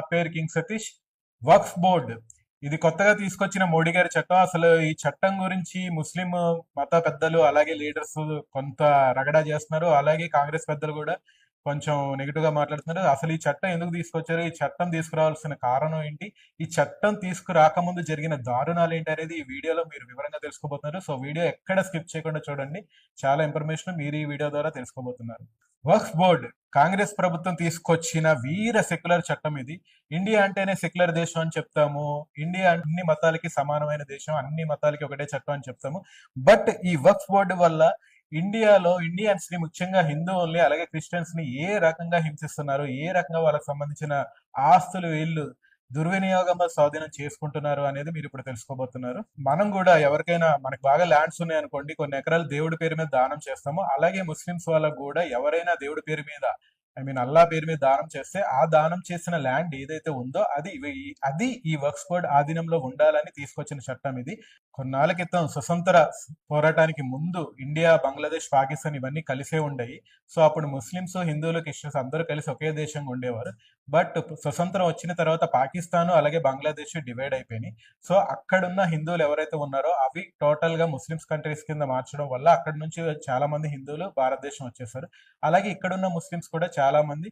పేరు కింగ్ సతీష్. వక్ఫ్ బోర్డ్. ఇది కొత్తగా తీసుకొచ్చిన మోడీ గారి చట్టం. అసలు ఈ చట్టం గురించి ముస్లిం మత పెద్దలు అలాగే లీడర్స్ కొంత రగడా చేస్తున్నారు. అలాగే కాంగ్రెస్ పెద్దలు కూడా కొంచెం నెగిటివ్గా మాట్లాడుతున్నారు. అసలు ఈ చట్టం ఎందుకు తీసుకొచ్చారు? ఈ చట్టం తీసుకురావాల్సిన కారణం ఏంటి? ఈ చట్టం తీసుకురాకముందు జరిగిన దారుణాలు ఏంటి అనేది ఈ వీడియోలో మీరు వివరంగా తెలుసుకోబోతున్నారు. సో వీడియో ఎక్కడ స్కిప్ చేయకుండా చూడండి. చాలా ఇన్ఫర్మేషన్ మీరు ఈ వీడియో ద్వారా తెలుసుకోబోతున్నారు. Works board. కాంగ్రెస్ ప్రభుత్వం తీసుకొచ్చిన వీర సెక్యులర్ చట్టం ఇది. ఇండియా అంటేనే సెక్యులర్ దేశం అని చెప్తాము. ఇండియా అన్ని మతాలకి సమానమైన దేశం అన్ని మతాలకి ఒకటే చట్టం అని చెప్తాము. బట్ ఈ వక్ఫ్ బోర్డు వల్ల ఇండియాలో ఇండియన్స్ని ముఖ్యంగా హిందువుల్ని అలాగే క్రిస్టియన్స్ని ఏ రకంగా హింసిస్తున్నారు? ఏ రకంగా వాళ్ళకి సంబంధించిన ఆస్తులు వీళ్ళు దుర్వినియోగం స్వాధీనం చేసుకుంటున్నారు అనేది మీరు ఇప్పుడు తెలుసుకోబోతున్నారు. మనం కూడా ఎవరికైనా మనకు బాగా ల్యాండ్స్ ఉన్నాయి అనుకోండి కొన్ని ఎకరాలు దేవుడి పేరు మీద దానం చేస్తాము. అలాగే ముస్లిమ్స్ వాళ్ళకు కూడా ఎవరైనా దేవుడి పేరు మీద ఐ మీన్ అల్లా పేరు మీద దానం చేస్తే ఆ దానం చేసిన ల్యాండ్ ఏదైతే ఉందో అది అది ఈ వర్క్స్ బోర్డ్ ఆధీనంలో ఉండాలని తీసుకొచ్చిన చట్టం ఇది. కొన్నాళ్ళ క్రితం స్వతంత్ర పోరాటానికి ముందు ఇండియా బంగ్లాదేశ్ పాకిస్తాన్ ఇవన్నీ కలిసే ఉండేవి సో అప్పుడు ముస్లిమ్స్ హిందువులు క్రిస్టియన్స్ అందరూ కలిసి ఒకే దేశంగా ఉండేవారు. బట్ స్వతంత్రం వచ్చిన తర్వాత పాకిస్తాన్ అలాగే బంగ్లాదేశ్ డివైడ్ అయిపోయినాయి. సో అక్కడున్న హిందువులు ఎవరైతే ఉన్నారో అవి టోటల్గా ముస్లిమ్స్ కంట్రీస్ కింద మార్చడం వల్ల అక్కడ నుంచి చాలా మంది హిందువులు భారతదేశం వచ్చేసారు అలాగే ఇక్కడున్న ముస్లిమ్స్ కూడా చాలా మంది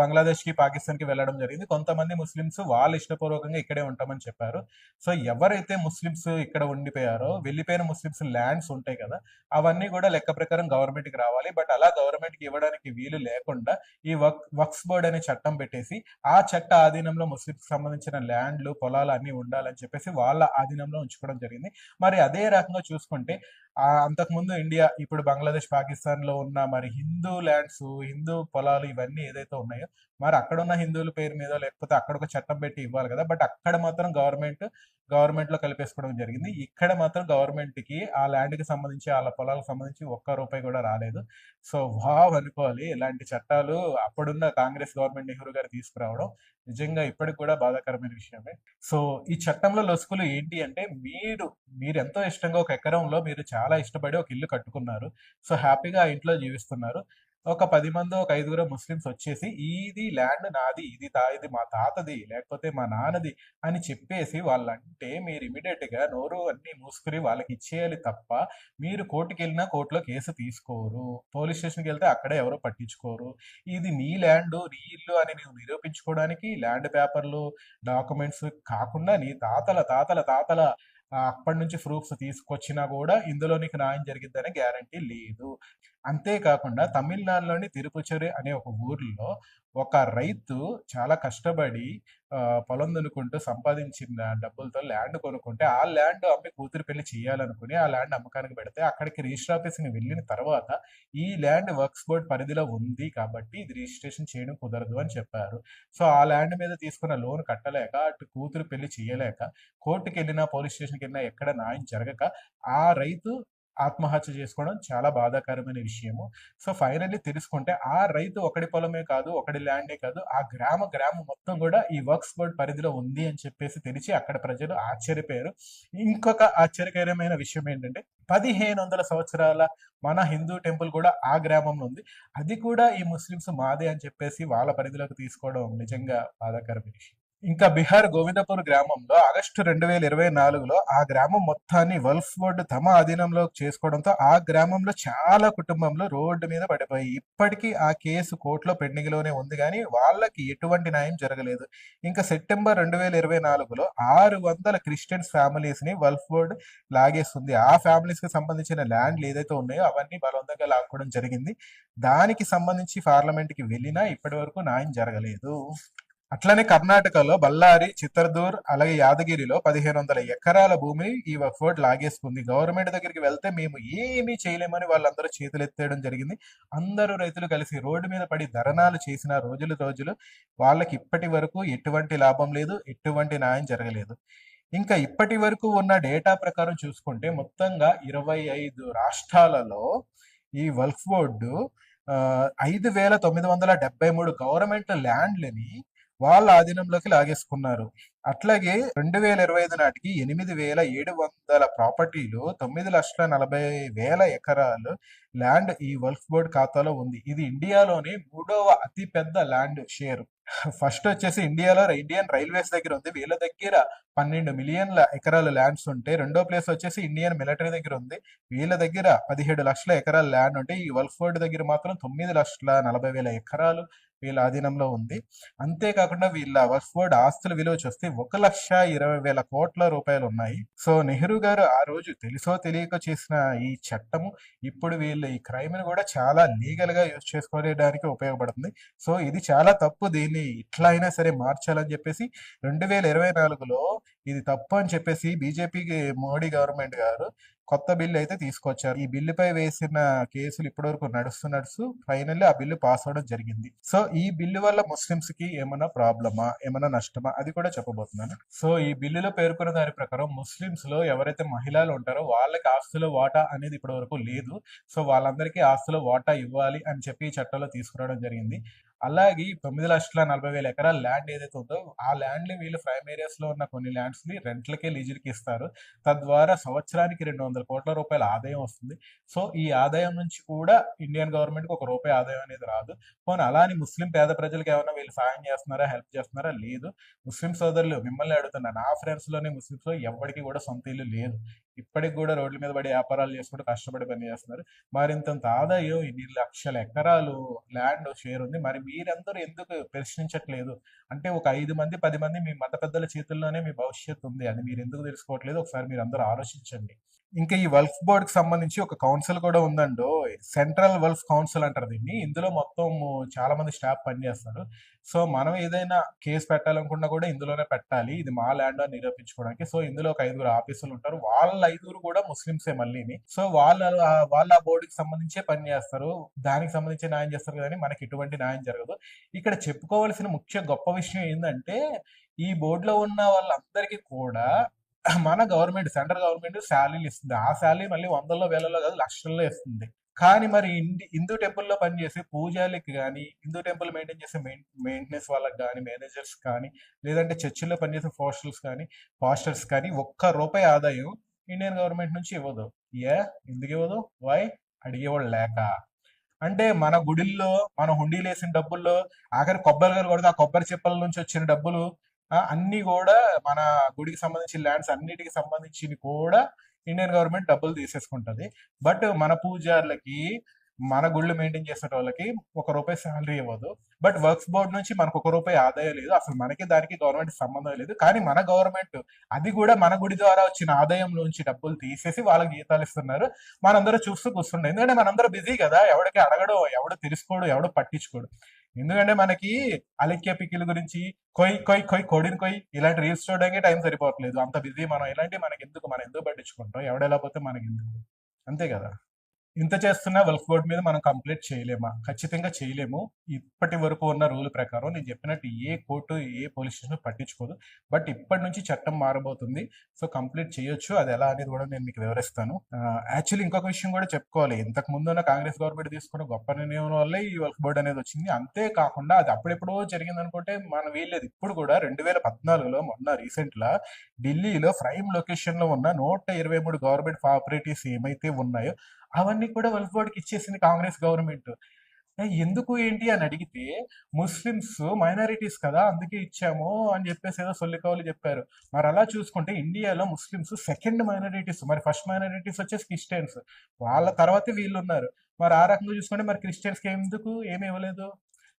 బంగ్లాదేశ్కి పాకిస్తాన్కి వెళ్ళడం జరిగింది. కొంతమంది ముస్లిమ్స్ వాళ్ళు ఇష్టపూర్వకంగా ఇక్కడే ఉంటామని చెప్పారు. సో ఎవరైతే ముస్లిమ్స్ ఇక్కడ ఉండిపోయారో వెళ్ళిపోయిన ముస్లిమ్స్ ల్యాండ్స్ ఉంటాయి కదా అవన్నీ కూడా లెక్క ప్రకారం గవర్నమెంట్కి రావాలి. బట్ అలా గవర్నమెంట్కి ఇవ్వడానికి వీలు లేకుండా ఈ వక్ వక్స్ బోర్డ్ అనే చట్టం పెట్టేసి ఆ చట్ట ఆధీనంలో ముస్లింస్ సంబంధించిన ల్యాండ్లు పొలాలు అన్ని ఉండాలని చెప్పేసి వాళ్ళ ఆధీనంలో ఉంచుకోవడం జరిగింది. మరి అదే రకంగా చూసుకుంటే అంతకుముందు ఇండియా ఇప్పుడు బంగ్లాదేశ్ పాకిస్తాన్లో ఉన్న మరి హిందూ ల్యాండ్స్ హిందూ పొలాలు ఇవన్నీ ఏదైతే ఉన్నాయో మరి అక్కడ ఉన్న హిందువుల పేరు మీద లేకపోతే అక్కడ ఒక చట్టం పెట్టి ఇవ్వాలి కదా బట్ అక్కడ మాత్రం గవర్నమెంట్ గవర్నమెంట్లో కలిపేసుకోవడం జరిగింది. ఇక్కడ మాత్రం గవర్నమెంట్కి ఆ ల్యాండ్కి సంబంధించి వాళ్ళ పొలాలకు సంబంధించి ఒక్క రూపాయి కూడా రాలేదు. సో వావ్ అనుకోవాలి. ఇలాంటి చట్టాలు అప్పుడున్న కాంగ్రెస్ గవర్నమెంట్ నెహ్రూ గారు తీసుకురావడం నిజంగా ఇప్పటికి కూడా బాధాకరమైన విషయమే. సో ఈ చట్టంలో లొసుకులు ఏంటి అంటే మీరు మీరు ఎంతో ఇష్టంగా ఒక ఎకరంలో మీరు చాలా ఇష్టపడి ఒక ఇల్లు కట్టుకున్నారు. సో హ్యాపీగా ఆ ఇంట్లో జీవిస్తున్నారు. ఒక పది మంది ఒక ఐదుగురు ముస్లిమ్స్ వచ్చేసి ఇది ల్యాండ్ నాది ఇది తా ఇది మా తాతది లేకపోతే మా నాన్నది అని చెప్పేసి వాళ్ళంటే మీరు ఇమీడియట్గా నోరు అన్ని మూసుకుని వాళ్ళకి ఇచ్చేయాలి తప్ప మీరు కోర్టుకి వెళ్ళినా కోర్టులో కేసు తీసుకోరు. పోలీస్ స్టేషన్కి వెళ్తే అక్కడే ఎవరు పట్టించుకోరు. ఇది నీ ల్యాండ్ నీ ఇల్లు అని నువ్వు నిరూపించుకోవడానికి ల్యాండ్ పేపర్లు డాక్యుమెంట్స్ కాకుండా నీ తాతల తాతల తాతల అప్పటి నుంచి ప్రూఫ్స్ తీసుకొచ్చినా కూడా ఇందులో నీకు న్యాయం జరిగిద్దనే గ్యారంటీ లేదు. అంతేకాకుండా తమిళనాడులోని తిరుపచరి అనే ఒక ఊర్లో ఒక రైతు చాలా కష్టపడి పొలం దున్నుకుంటూ సంపాదించిన డబ్బులతో ల్యాండ్ కొనుక్కుంటే ఆ ల్యాండ్ అమ్మి కూతురు పెళ్ళి చేయాలనుకుని ఆ ల్యాండ్ అమ్మకానికి పెడితే అక్కడికి రిజిస్టర్ ఆఫీస్కి వెళ్ళిన తర్వాత ఈ ల్యాండ్ వర్క్స్ బోర్డ్ పరిధిలో ఉంది కాబట్టి ఇది రిజిస్ట్రేషన్ చేయడం కుదరదు అని చెప్పారు. సో ఆ ల్యాండ్ మీద తీసుకున్న లోన్ కట్టలేక అటు కూతురు పెళ్ళి చేయలేక కోర్టుకి వెళ్ళినా పోలీస్ స్టేషన్కి వెళ్ళినా ఎక్కడ న్యాయం జరగక ఆ రైతు ఆత్మహత్య చేసుకోవడం చాలా బాధాకరమైన విషయము. సో ఫైనల్లీ తెలుసుకుంటే ఆ రైతు ఒకడి పొలమే కాదు ఒకడి ల్యాండే కాదు ఆ గ్రామ గ్రామం మొత్తం కూడా ఈ వర్క్స్ బోర్డ్ పరిధిలో ఉంది అని చెప్పేసి తెలిసి అక్కడ ప్రజలు ఆశ్చర్యపోయారు. ఇంకొక ఆశ్చర్యకరమైన విషయం ఏంటంటే పదిహేను వందల సంవత్సరాల మన హిందూ టెంపుల్ కూడా ఆ గ్రామంలో ఉంది. అది కూడా ఈ ముస్లిమ్స్ మాదే అని చెప్పేసి వాళ్ళ పరిధిలోకి తీసుకోవడం నిజంగా బాధాకరమైన విషయం. ఇంకా బీహార్ గోవిందపూర్ గ్రామంలో ఆగస్టు రెండు వేల ఇరవై నాలుగులో ఆ గ్రామం మొత్తాన్ని వల్ఫ్ వర్డ్ తమ ఆధీనంలో చేసుకోవడంతో ఆ గ్రామంలో చాలా కుటుంబంలో రోడ్డు మీద పడిపోయి ఇప్పటికీ ఆ కేసు కోర్టులో పెండింగ్లోనే ఉంది కానీ వాళ్ళకి ఎటువంటి న్యాయం జరగలేదు. ఇంకా సెప్టెంబర్ రెండు వేల ఇరవై నాలుగులో ఆరు వందల క్రిస్టియన్స్ ఫ్యామిలీస్ని వల్ఫ్ వర్డ్ లాగేస్తుంది. ఆ ఫ్యామిలీస్కి సంబంధించిన ల్యాండ్లు ఏదైతే ఉన్నాయో అవన్నీ బలవంతంగా లాక్కోవడం జరిగింది. దానికి సంబంధించి పార్లమెంట్కి వెళ్ళినా ఇప్పటి వరకు న్యాయం జరగలేదు. అట్లనే కర్ణాటకలో బళ్ళారి చిత్తర్దూర్ అలాగే యాదగిరిలో పదిహేను వందల ఎకరాల భూమిని ఈ వక్ఫోర్డ్ లాగేసుకుంది. గవర్నమెంట్ దగ్గరికి వెళ్తే మేము ఏమీ చేయలేమని వాళ్ళందరూ చేతులు ఎత్తేయడం జరిగింది. అందరూ రైతులు కలిసి రోడ్డు మీద పడి ధరణాలు చేసిన రోజులు రోజులు వాళ్ళకి ఇప్పటి వరకు ఎటువంటి లాభం లేదు ఎటువంటి న్యాయం జరగలేదు. ఇంకా ఇప్పటి వరకు ఉన్న డేటా ప్రకారం చూసుకుంటే మొత్తంగా ఇరవై ఐదు రాష్ట్రాలలో ఈ వల్ఫ్ బోర్డు ఐదు వేల తొమ్మిది వందల డెబ్బై మూడు గవర్నమెంట్ ల్యాండ్లని వాళ్ళ ఆధీనంలోకి లాగేసుకున్నారు. అట్లాగే రెండు వేల ఇరవై ఐదు నాటికి ఎనిమిది వేల ఏడు వందల ప్రాపర్టీలు తొమ్మిది లక్షల నలభై వేల ఎకరాలు ల్యాండ్ ఈ వల్ఫ్ బోర్డ్ ఖాతాలో ఉంది. ఇది ఇండియాలోని మూడవ అతి పెద్ద ల్యాండ్ షేర్. ఫస్ట్ వచ్చేసి ఇండియాలో ఇండియన్ రైల్వేస్ దగ్గర ఉంది. వీళ్ళ దగ్గర పన్నెండు మిలియన్ల ఎకరాలు ల్యాండ్స్ ఉంటే రెండో ప్లేస్ వచ్చేసి ఇండియన్ మిలిటరీ దగ్గర ఉంది. వీళ్ళ దగ్గర పదిహేడు లక్షల ఎకరాల ల్యాండ్ ఉంటే ఈ వల్ఫ్ బోర్డ్ దగ్గర మాత్రం తొమ్మిది లక్షల నలభై వేల ఎకరాలు వీళ్ళ ఆధీనంలో ఉంది. అంతేకాకుండా వీళ్ళ వర్క్ బోర్డ్ ఆస్తుల విలువ చూస్తే ఒక లక్ష ఇరవై వేల కోట్ల రూపాయలు ఉన్నాయి. సో నెహ్రూ గారు ఆ రోజు తెలుసో తెలియక చేసిన ఈ చట్టము ఇప్పుడు వీళ్ళ ఈ క్రైమ్ని కూడా చాలా లీగల్గా యూజ్ చేసుకోవడానికి ఉపయోగపడుతుంది. సో ఇది చాలా తప్పు. దీన్ని ఇట్లా అయినా సరే మార్చాలని చెప్పేసి రెండు వేల ఇరవై నాలుగులో ఇది తప్పు అని చెప్పేసి బీజేపీకి మోడీ గవర్నమెంట్ గారు కొత్త బిల్లు అయితే తీసుకొచ్చారు. ఈ బిల్లుపై వేసిన కేసులు ఇప్పటివరకు నడుస్తూ నడుస్తూ ఫైనల్లీ ఆ బిల్లు పాస్ అవడం జరిగింది. సో ఈ బిల్లు వల్ల ముస్లింస్కి ఏమైనా ప్రాబ్లమా? ఏమైనా నష్టమా? అది కూడా చెప్పబోతున్నాను. సో ఈ బిల్లులో పేర్కొన్న దాని ప్రకారం ముస్లింస్లో ఎవరైతే మహిళలు ఉంటారో వాళ్ళకి ఆస్తులో వాటా అనేది ఇప్పటి వరకు లేదు. సో వాళ్ళందరికీ ఆస్తులో వాటా ఇవ్వాలి అని చెప్పి ఈ చట్టంలో తీసుకురావడం జరిగింది. అలాగే ఈ తొమ్మిది లక్షల నలభై వేల ఎకరాల ల్యాండ్ ఏదైతే ఉందో ఆ ల్యాండ్ని వీళ్ళు ప్రైమ్ ఏరియాస్లో ఉన్న కొన్ని ల్యాండ్స్ని రెంట్లకే లీజులకి ఇస్తారు. తద్వారా సంవత్సరానికి రెండు వందల కోట్ల రూపాయల ఆదాయం వస్తుంది. సో ఈ ఆదాయం నుంచి కూడా ఇండియన్ గవర్నమెంట్కి ఒక రూపాయి ఆదాయం అనేది రాదు. పోనీ అలాని ముస్లిం పేద ప్రజలకు ఏమైనా వీళ్ళు సాయం చేస్తున్నారా హెల్ప్ చేస్తున్నారా? లేదు. ముస్లిం సోదరులు మిమ్మల్ని అడుగుతున్నా నా ఫ్రెండ్స్లోనే ముస్లిమ్స్లో ఎవరికి కూడా సొంత ఇల్లు లేదు. ఇప్పటికి కూడా రోడ్ల మీద పడి వ్యాపారాలు చేసుకుంటూ కష్టపడి పని చేస్తున్నారు. మరి ఇంతంత ఆదాయం ఇన్ని లక్షల ఎకరాలు ల్యాండ్ షేర్ ఉంది. మరి మీరందరూ ఎందుకు ప్రశ్నించట్లేదు? అంటే ఒక ఐదు మంది పది మంది మీ మత పెద్దల చేతుల్లోనే మీ భవిష్యత్తు ఉంది. అది మీరు ఎందుకు తెలుసుకోవట్లేదు? ఒకసారి మీరు అందరూ ఆలోచించండి. ఇంకా ఈ వల్ఫ్ బోర్డ్కి సంబంధించి ఒక కౌన్సిల్ కూడా ఉందండో సెంట్రల్ వల్ఫ్ కౌన్సిల్ అంటారు దీన్ని. ఇందులో మొత్తం చాలా మంది స్టాఫ్ పనిచేస్తారు. సో మనం ఏదైనా కేసు పెట్టాలనుకున్నా కూడా ఇందులోనే పెట్టాలి. ఇది మా ల్యాండ్ అని నిరూపించుకోవడానికి. సో ఇందులో ఒక ఐదుగురు ఆఫీసులు ఉంటారు. వాళ్ళ ఐదుగురు కూడా ముస్లింసే మళ్ళీని. సో వాళ్ళ వాళ్ళ బోర్డుకి సంబంధించే పని చేస్తారు. దానికి సంబంధించి న్యాయం చేస్తారు కానీ మనకి ఎటువంటి న్యాయం జరగదు. ఇక్కడ చెప్పుకోవాల్సిన ముఖ్య గొప్ప విషయం ఏంటంటే ఈ బోర్డులో ఉన్న వాళ్ళందరికీ కూడా మన గవర్నమెంట్ సెంట్రల్ గవర్నమెంట్ శాలరీలు ఇస్తుంది. ఆ శాలరీ మళ్ళీ వందల్లో వేలలో కాదు లక్షల్లో ఇస్తుంది. కానీ మరి ఇండి హిందూ టెంపుల్లో పనిచేసే పూజారికి కానీ హిందూ టెంపుల్ మెయింటైన్ చేసే మెయింటెనెన్స్ వాళ్ళకి కానీ మేనేజర్స్ కానీ లేదంటే చర్చిల్లో పనిచేసే పోస్టర్స్ కానీ పాస్టర్స్ కానీ ఒక్క రూపాయి ఆదాయం ఇండియన్ గవర్నమెంట్ నుంచి ఇవ్వదు. ఏ? ఎందుకు ఇవ్వదు? వై? అడిగేవాళ్ళు లేక. అంటే మన గుడిల్లో మన హుండీలు వేసిన డబ్బుల్లో ఆఖరి కొబ్బరి గారు కొడితే ఆ కొబ్బరి చెప్పల నుంచి వచ్చిన డబ్బులు అన్ని కూడా మన గుడికి సంబంధించిన ల్యాండ్స్ అన్నిటికి సంబంధించి కూడా ఇండియన్ గవర్నమెంట్ డబ్బులు తీసేసుకుంటది. బట్ మన పూజార్లకి మన గుళ్ళు మెయింటైన్ చేసే వాళ్ళకి ఒక రూపాయి శాలరీ ఇవ్వదు. బట్ వర్క్స్ బోర్డ్ నుంచి మనకు ఒక రూపాయి ఆదాయం లేదు. అసలు మనకి దానికి గవర్నమెంట్ సంబంధం లేదు. కానీ మన గవర్నమెంట్ అది కూడా మన గుడి ద్వారా వచ్చిన ఆదాయం నుంచి డబ్బులు తీసేసి వాళ్ళకి జీతాలు ఇస్తున్నారు. మనందరూ చూస్తూ కూర్చుండే. ఎందుకంటే మనందరూ బిజీ కదా. ఎవడికి అడగడు ఎవడు తెలుసుకోడు ఎవడు పట్టించుకోడు. ఎందుకంటే మనకి అలెక్య పికిల్ గురించి కొయ్ కొయ్ కొయ్ కొడిని కొయ్ ఇలాంటి రీల్స్ చూడడానికి టైం సరిపోవట్లేదు. అంత బిజీ మనం. ఇలాంటి మనకి ఎందుకు మనం ఎందుకు పట్టించుకుంటాం? ఎవడెలా పోతే మనకి ఎందుకు అంతే కదా? ఇంత చేస్తున్నా వెల్ఫ్ బోర్డ్ మీద మనం కంప్లీట్ చేయలేమా? ఖచ్చితంగా చేయలేము. ఇప్పటి వరకు ఉన్న రూల్ ప్రకారం నేను చెప్పినట్టు ఏ కోర్టు ఏ పోలీస్ స్టేషన్ పట్టించుకోదు. బట్ ఇప్పటి నుంచి చట్టం మారబోతుంది. సో కంప్లీట్ చేయొచ్చు. అది ఎలా అనేది కూడా నేను మీకు వివరిస్తాను. యాక్చువల్లీ ఇంకొక విషయం కూడా చెప్పుకోవాలి. ఇంతకు ముందు ఉన్న కాంగ్రెస్ గవర్నమెంట్ తీసుకున్న గొప్ప నిర్ణయం వల్లే ఈ వెల్ఫ్ బోర్డ్ అనేది వచ్చింది. అంతేకాకుండా అది అప్పుడెప్పుడో జరిగింది అనుకుంటే మనం వీల్లేదు. ఇప్పుడు కూడా రెండు వేల పద్నాలుగులో మొన్న రీసెంట్ లా ఢిల్లీలో ప్రైమ్ లొకేషన్లో ఉన్న నూట ఇరవై మూడు గవర్నమెంట్ కోఆపరేటివ్స్ ఏమైతే ఉన్నాయో అవన్నీ కూడా వెల్ఫ్ బోర్డ్కి ఇచ్చేసింది కాంగ్రెస్ గవర్నమెంట్. ఎందుకు ఏంటి అని అడిగితే ముస్లిమ్స్ మైనారిటీస్ కదా అందుకే ఇచ్చాము అని చెప్పేసి ఏదో సొల్లికవులు చెప్పారు. మరి అలా చూసుకుంటే ఇండియాలో ముస్లిమ్స్ సెకండ్ మైనారిటీస్ మరి ఫస్ట్ మైనారిటీస్ వచ్చేసి క్రిస్టియన్స్. వాళ్ళ తర్వాతే వీళ్ళు ఉన్నారు. మరి ఆ రకంగా చూసుకుంటే మరి క్రిస్టియన్స్కి ఎందుకు ఏమి ఇవ్వలేదు?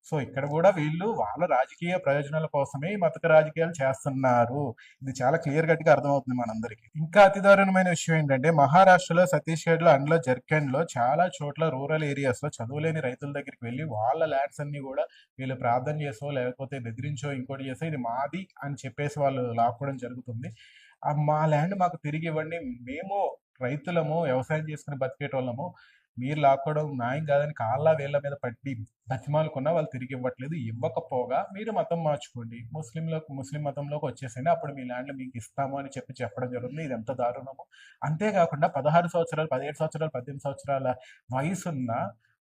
సో ఇక్కడ కూడా వీళ్ళు వాళ్ళ రాజకీయ ప్రయోజనాల కోసమే ఈ మతక రాజకీయాలు చేస్తున్నారు. ఇది చాలా క్లియర్ కట్గా అర్థమవుతుంది మనందరికి. ఇంకా అతి దారుణమైన విషయం ఏంటంటే మహారాష్ట్రలో ఛత్తీస్గఢ్లో అండ్లో జర్ఖండ్లో చాలా చోట్ల రూరల్ ఏరియాస్లో చదువులేని రైతుల దగ్గరికి వెళ్ళి వాళ్ళ ల్యాండ్స్ అన్ని కూడా వీళ్ళు ప్రార్థన చేసో లేకపోతే బెదిరించో ఇంకోటి చేసో ఇది మాది అని చెప్పేసి వాళ్ళు లాక్కోవడం జరుగుతుంది. మా ల్యాండ్ మాకు తిరిగి ఇవ్వండి. మేము రైతులము వ్యవసాయం చేసుకుని బతికేటోళ్ళము. మీరు లాక్కోవడం న్యాయం కాదని కాళ్ళ వేళ్ళ మీద పట్టి బతిమాలుకున్నా వాళ్ళు తిరిగి ఇవ్వట్లేదు. ఇవ్వకపోగా మీరు మతం మార్చుకోండి. ముస్లింలకు ముస్లిం మతంలోకి వచ్చేసండి అప్పుడు మీ ల్యాండ్లు మీకు ఇస్తాము అని చెప్పి చెప్పడం జరుగుతుంది. ఇది ఎంత దారుణము. అంతేకాకుండా పదహారు సంవత్సరాలు పదిహేడు సంవత్సరాలు పద్దెనిమిది సంవత్సరాల వయసున్న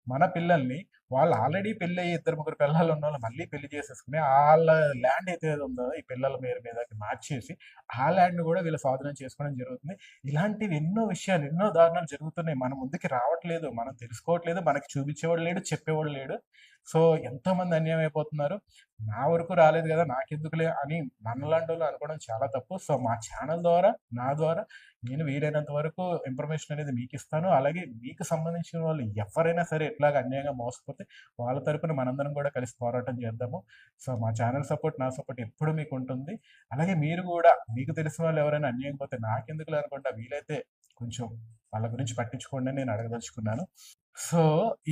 మన పిల్లల్ని వాళ్ళు ఆల్రెడీ పెళ్ళి అయ్యి ఇద్దరు ముగ్గురు పిల్లలు ఉన్న వాళ్ళు మళ్ళీ పెళ్ళి చేసేసుకుని వాళ్ళ ల్యాండ్ అయితే ఉందో ఈ పిల్లల పేరు మీద మార్చేసి ఆ ల్యాండ్ని కూడా వీళ్ళు స్వాధీనం చేసుకోవడం జరుగుతుంది. ఇలాంటివి ఎన్నో విషయాలు ఎన్నో దారుణాలు జరుగుతున్నాయి. మన ముందుకి రావట్లేదు మనం తెలుసుకోవట్లేదు మనకి చూపించేవాడు లేడు చెప్పేవాడు లేడు. సో ఎంతోమంది అన్యాయం అయిపోతున్నారు. నా వరకు రాలేదు కదా నాకెందుకులే అని మనలాంటి వాళ్ళు అనుకోవడం చాలా తప్పు. సో మా ఛానల్ ద్వారా నా ద్వారా నేను వీలైనంత వరకు ఇన్ఫర్మేషన్ అనేది మీకు ఇస్తాను అలాగే మీకు సంబంధించిన వాళ్ళు ఎవరైనా సరే ఎట్లాగ అన్యాయంగా మోసపోతే వాళ్ళ తరపున మనందరం కూడా కలిసి పోరాటం చేద్దాము. సో మా ఛానల్ సపోర్ట్ నా సపోర్ట్ ఎప్పుడు మీకు ఉంటుంది. అలాగే మీరు కూడా మీకు తెలిసిన వాళ్ళు ఎవరైనా అన్యాయం పోతే నాకెందుకు అనుకుంటా వీలైతే కొంచెం వాళ్ళ గురించి పట్టించుకోండి నేను అడగదలుచుకున్నాను. సో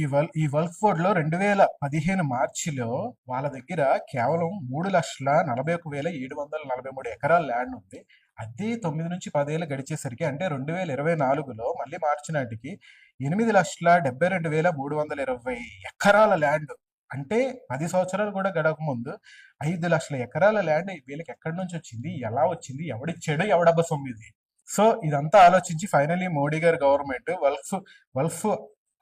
ఈ వల్ ఈ వల్ఫ్ బోర్డ్లో రెండు వేల పదిహేను మార్చిలో వాళ్ళ దగ్గర కేవలం మూడు లక్షల నలభై ఒక వేల ఏడు వందల నలభై మూడు ఎకరాల ల్యాండ్ ఉంది. అదే తొమ్మిది నుంచి పదేళ్ళు గడిచేసరికి అంటే రెండు వేల ఇరవై నాలుగులో మళ్ళీ మార్చి నాటికి ఎనిమిది లక్షల డెబ్బై రెండు వేల మూడు వందల ఇరవై ఎకరాల ల్యాండ్ అంటే పది సంవత్సరాలు కూడా గడక ముందు ఐదు లక్షల ఎకరాల ల్యాండ్ వీళ్ళకి ఎక్కడి నుంచి వచ్చింది? ఎలా వచ్చింది? ఎవడిచ్చాడు? ఎవడబ్బ సొమ్మిది? సో ఇదంతా ఆలోచించి ఫైనలీ మోడీ గారి government Waqf Waqf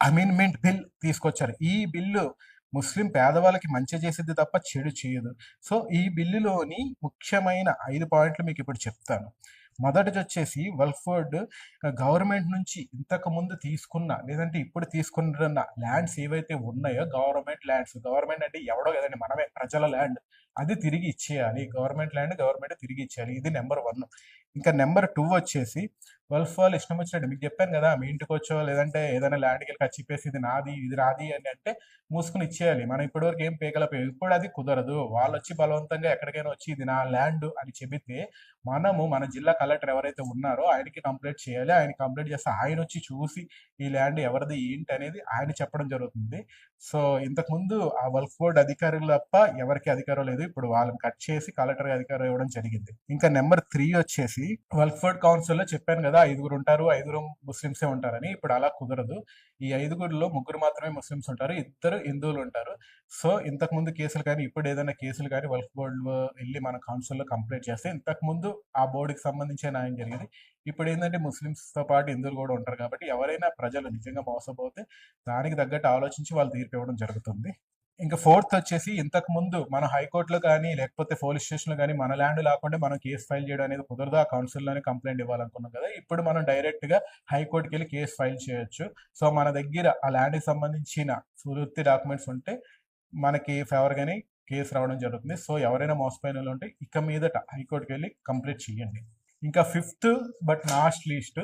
amendment bill తీసుకొచ్చారు. ఈ బిల్లు ముస్లిం పేదవాళ్ళకి మంచి చేసేది తప్ప చెడు చేయదు. సో ఈ బిల్లులోని ముఖ్యమైన ఐదు పాయింట్లు మీకు ఇప్పుడు చెప్తాను. మొదటిది వచ్చేసి వెల్ఫర్డ్ గవర్నమెంట్ నుంచి ఇంతకు ముందు తీసుకున్న లేదంటే ఇప్పుడు తీసుకున్న ల్యాండ్స్ ఏవైతే ఉన్నాయో గవర్నమెంట్ ల్యాండ్స్ గవర్నమెంట్ అంటే ఎవడో కదండి మనమే ప్రజల ల్యాండ్ అది తిరిగి ఇచ్చేయాలి. గవర్నమెంట్ ల్యాండ్ గవర్నమెంట్ తిరిగి ఇచ్చేయాలి. ఇది నెంబర్ వన్. ఇంకా నెంబర్ టూ వచ్చేసి గల్ఫ్ వాళ్ళు ఇష్టం వచ్చినట్టు మీకు చెప్పాను కదా మీ ఇంటికి వచ్చో లేదంటే ఏదైనా ల్యాండ్కి వెళ్ళి చెప్పేసి ఇది నాది ఇది నాది అని అంటే మూసుకుని ఇచ్చేయాలి. మనం ఇప్పటివరకు ఏం పేగలపోయాం ఇప్పుడు అది కుదరదు. వాళ్ళు వచ్చి బలవంతంగా ఎక్కడికైనా వచ్చి ఇది నా ల్యాండ్ అని చెబితే మనము మన జిల్లా కలెక్టర్ ఎవరైతే ఉన్నారో ఆయనకి కంప్లైంట్ చేయాలి. ఆయన కంప్లైంట్ చేస్తే ఆయన వచ్చి చూసి ఈ ల్యాండ్ ఎవరిది ఏంటి అనేది ఆయన చెప్పడం జరుగుతుంది. సో ఇంతకు ముందు ఆ వల్ఫ్ బోర్డ్ అధికారులు తప్ప ఎవరికి అధికారం లేదు. ఇప్పుడు వాళ్ళని కట్ చేసి కలెక్టర్ అధికారం ఇవ్వడం జరిగింది. ఇంకా నెంబర్ త్రీ వచ్చేసి వల్ఫ్ బోర్డ్ కౌన్సిల్లో చెప్పాను కదా ఐదుగురు ఉంటారు ఐదుగురు ముస్లింసే ఉంటారని ఇప్పుడు అలా కుదరదు. ఈ ఐదుగురులో ముగ్గురు మాత్రమే ముస్లింస్ ఉంటారు ఇద్దరు హిందువులు ఉంటారు. సో ఇంతకు ముందు కేసులు కానీ ఇప్పుడు ఏదైనా కేసులు కానీ వల్ఫ్ బోర్డు వెళ్ళి మన కౌన్సిల్లో కంప్లైంట్ చేస్తే ఇంతకు ముందు ఆ బోర్డుకి సంబంధించిన న్యాయం జరిగింది. ఇప్పుడు ఏంటంటే ముస్లిమ్స్తో పాటు హిందువులు కూడా ఉంటారు కాబట్టి ఎవరైనా ప్రజలు నిజంగా మోసపోతే దానికి తగ్గట్టు ఆలోచించి వాళ్ళు తీర్పు ఇవ్వడం జరుగుతుంది. ఇంకా ఫోర్త్ వచ్చేసి ఇంతకు ముందు మన హైకోర్టులో కానీ లేకపోతే పోలీస్ స్టేషన్లో కానీ మన ల్యాండ్ లేకుండా మనం కేసు ఫైల్ చేయడం అనేది కుదరదు. ఆ కౌన్సిల్లోనే కంప్లైంట్ ఇవ్వాలనుకున్నాం కదా. ఇప్పుడు మనం డైరెక్ట్గా హైకోర్టుకి వెళ్ళి కేసు ఫైల్ చేయొచ్చు. సో మన దగ్గర ఆ ల్యాండ్కి సంబంధించిన పూర్తి డాక్యుమెంట్స్ ఉంటే మనకి ఫేవర్గానే కేసు రావడం జరుగుతుంది. సో ఎవరైనా మోసపోయిన వాళ్ళు ఉంటే ఇక మీదట హైకోర్టుకి వెళ్ళి కంప్లీట్ చేయండి. ఇంకా ఫిఫ్త్ బట్ నాస్ట్ లీస్ట్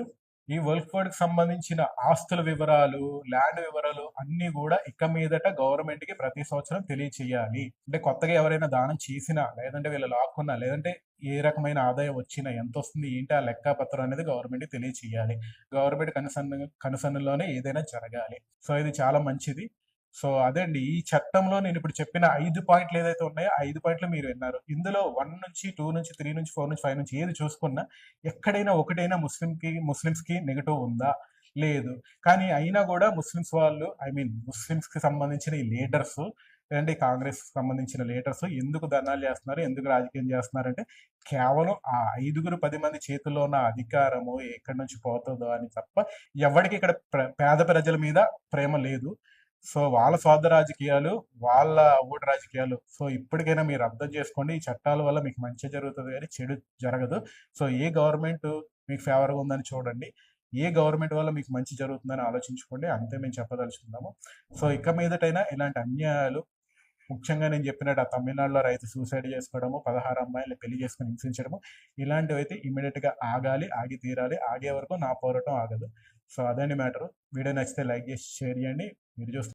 ఈ వల్ఫ్కి సంబంధించిన ఆస్తుల వివరాలు ల్యాండ్ వివరాలు అన్ని కూడా ఇక మీదట గవర్నమెంట్కి ప్రతి సంవత్సరం తెలియచేయాలి. అంటే కొత్తగా ఎవరైనా దానం చేసినా లేదంటే వీళ్ళు లాక్కున్నా లేదంటే ఏ రకమైన ఆదాయం వచ్చినా ఎంత వస్తుంది ఏంటి ఆ లెక్క పత్రం అనేది గవర్నమెంట్ తెలియచేయాలి. గవర్నమెంట్ కనుసన్న కనుసన్నలోనే ఏదైనా జరగాలి. సో ఇది చాలా మంచిది. సో అదే అండి ఈ చట్టంలో నేను ఇప్పుడు చెప్పిన ఐదు పాయింట్లు ఏదైతే ఉన్నాయో ఐదు పాయింట్లు మీరు విన్నారు. ఇందులో వన్ నుంచి టూ నుంచి త్రీ నుంచి ఫోర్ నుంచి ఫైవ్ నుంచి ఏది చూసుకున్నా ఎక్కడైనా ఒకటైనా ముస్లింకి ముస్లిమ్స్కి నెగటివ్ ఉందా? లేదు. కానీ అయినా కూడా ముస్లిమ్స్ వాళ్ళు ఐ మీన్ ముస్లిమ్స్కి సంబంధించిన ఈ లీడర్స్ లేదంటే కాంగ్రెస్ సంబంధించిన లీడర్స్ ఎందుకు ధర్నాలు చేస్తున్నారు ఎందుకు రాజకీయం చేస్తున్నారంటే కేవలం ఆ ఐదుగురు పది మంది చేతుల్లో ఉన్న అధికారము ఎక్కడి నుంచి పోతుందో అని తప్ప ఎవరికి ఇక్కడ పేద ప్రజల మీద ప్రేమ లేదు. సో వాళ్ళ స్వార్థ రాజకీయాలు వాళ్ళ ఓటు రాజకీయాలు. సో ఇప్పటికైనా మీరు అర్థం చేసుకోండి ఈ చట్టాల వల్ల మీకు మంచి జరుగుతుంది కానీ చెడు జరగదు. సో ఏ గవర్నమెంట్ మీకు ఫేవర్గా ఉందని చూడండి. ఏ గవర్నమెంట్ వల్ల మీకు మంచి జరుగుతుందని ఆలోచించుకోండి. అంతే మేము చెప్పదలుచుకుందాము. సో ఇక మీదటైనా ఇలాంటి అన్యాయాలు ముఖ్యంగా నేను చెప్పినట్టు ఆ తమిళనాడులో రైతు సూసైడ్ చేసుకోవడము పదహారు అమ్మాయిలు పెళ్ళి చేసుకుని హింసించడము ఇలాంటివి అయితే ఇమీడియట్గా ఆగాలి ఆగి తీరాలి. ఆగే వరకు నా పోరాటం ఆగదు. సో అదండి మ్యాటర్. వీడియో నచ్చితే లైక్ చేసి షేర్ చేయండి. మీరు చూస్తే